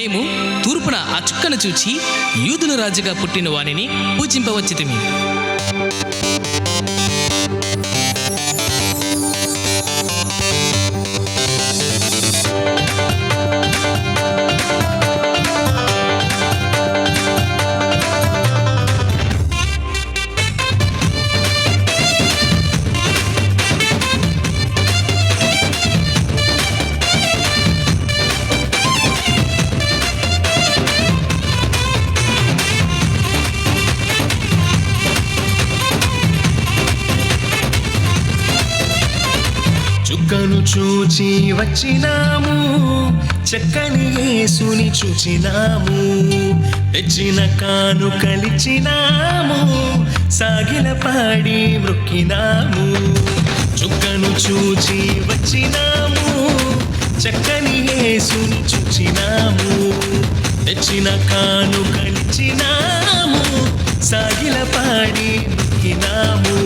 మేము తూర్పున ఆ చుక్కను చూచి యూదుల రాజుగా పుట్టిన వానిని పూజింపవచ్చితిమి. చూచి వచ్చినాము చక్కని యేసుని చూచినాము. తెచ్చిన కాను కలిచినాము సాగిల పాడి మృక్కినాము చుక్కను చూచి వచ్చినాము చక్కని యేసుని చూచినాము. తెచ్చిన కాను కలిచినాము సాగిల పాడి మృక్కినాము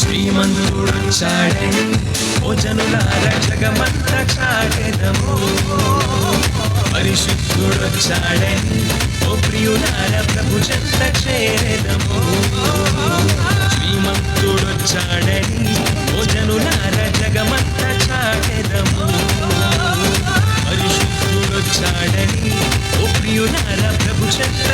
శ్రీమంతుడొచ్చాడని ఓ జనులార జగమంత చాటెదము పరిశుద్ధుడొచ్చాడని ఓ ప్రియులార ప్రభు చెంత చేరెదము శ్రీమంతుడొచ్చాడని ఓ జనులార జగమంత చాటెదము పరిశుద్ధుడొచ్చాడని ఓ ప్రియులార ప్రభు చెంత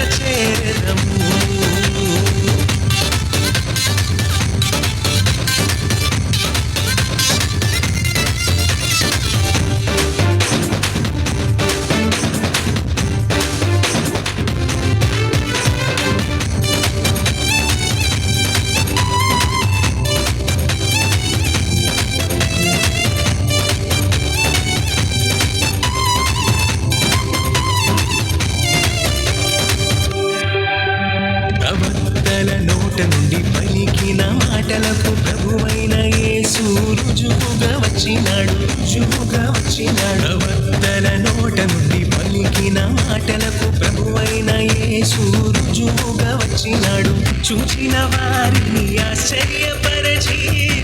ప్రవక్తల నుండి పలికిన మాటలకు ప్రభువైన యేసు రుజువుగా వచ్చినాడు రుజువుగా వచ్చినాడు. ప్రవక్తల నోట నుండి పలికిన మాటలకు ప్రభువైన యేసు రుజువుగా వచ్చినాడు. చూచిన వారిని ఆశ్చర్యపరచి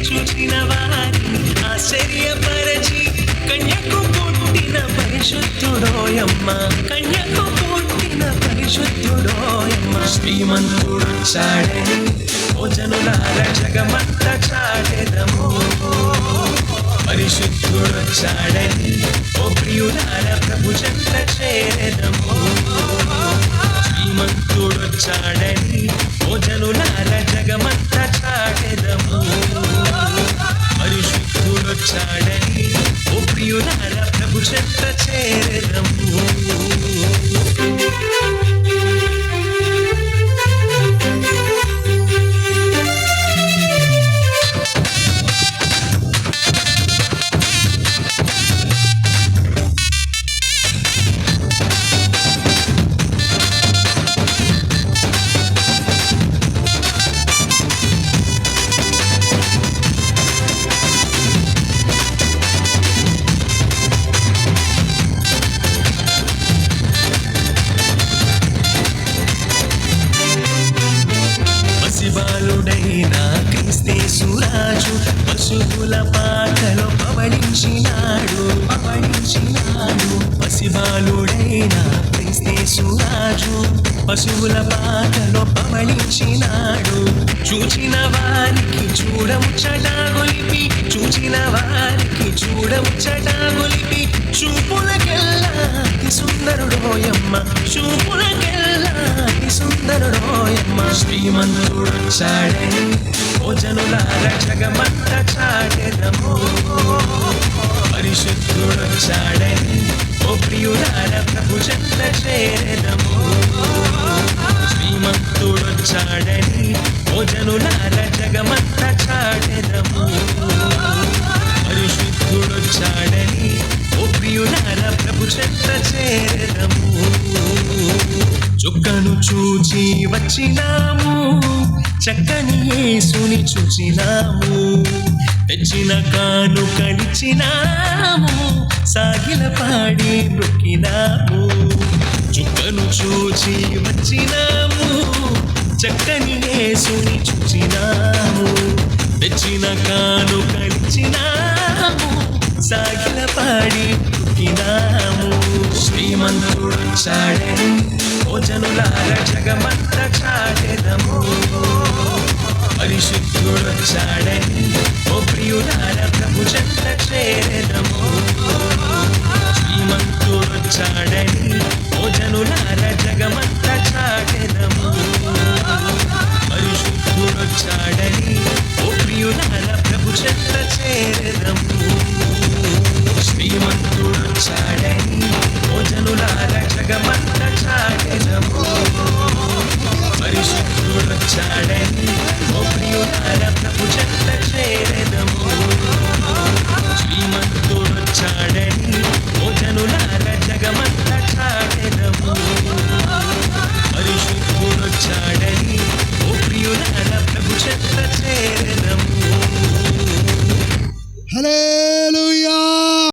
చూచిన వారిని ఆశ్చర్యపరచి. కన్యకు పుట్టిన పరిశుద్ధుడోయమ్మ కన్యకు పరిశుద్ధుడోయమ్మ శ్రీమంతుడు చాడే. భోజనుల జనులార చాడేదము పరిశుద్ధుడు చాడే. ఓ ప్రియులార ప్రభు చెట్ల చేరేదము శ్రీమంతుడు చాడే. భోజనుల జనులార చాడేదము పరిశుద్ధుడు చాడే. ఓ ప్రియులార ప్రభు చెంత చేరెదము పశువుల పాటలో పవళించినాడు పవళించినాడు పసిబాలుడైన క్రీస్తేసురాజు పశువుల పాటలో పవళించినాడు చూచిన వారికి చూడముచ్చటా గొలిపి చూచిన వారికి చూడముచ్చటా గొలిపి చూపులకెల్లా అతి సుందరుడోయమ్మ చూపులకెల్లా సుందరుడోయమ్మ శ్రీమంతుడొచ్చాడని ఓ జనులార జగమంత చాటెదము పరిశుద్ధుడొచ్చాడని ఓ ప్రియులార ప్రభు చెంత చేరెదము ప్రియులార చేరము. చుక్కను చూచి వచ్చినాము. చక్కని యేసుని చూచినాము. తెచ్చిన కాను కలిచినాము సాగిల పాడి నొక్కినాము చుక్కను చూచి వచ్చినాము. చక్కని యేసుని చూచినాము. తెచ్చిన కాను కలిచినాము సాగిల పాడి బ్రతికినాము. శ్రీమంతుడు చాడే భోజనుల జనులార చాడెదము పరిశుద్ధుడు చాడే ఓ ప్రియులార ప్రభు చెంత చేరెదము. శ్రీమంతుడొచ్చాడని ఓ జనులార జగమంత పరిశుద్ధుడు చాడని ఓ ప్రియులార ప్రభు చెంత వచ్చాడని ఓ ప్రియులార ప్రభు చెత్త చేరెదము శ్రీమంతుడొచ్చాడని ఓ జనులార జగమంత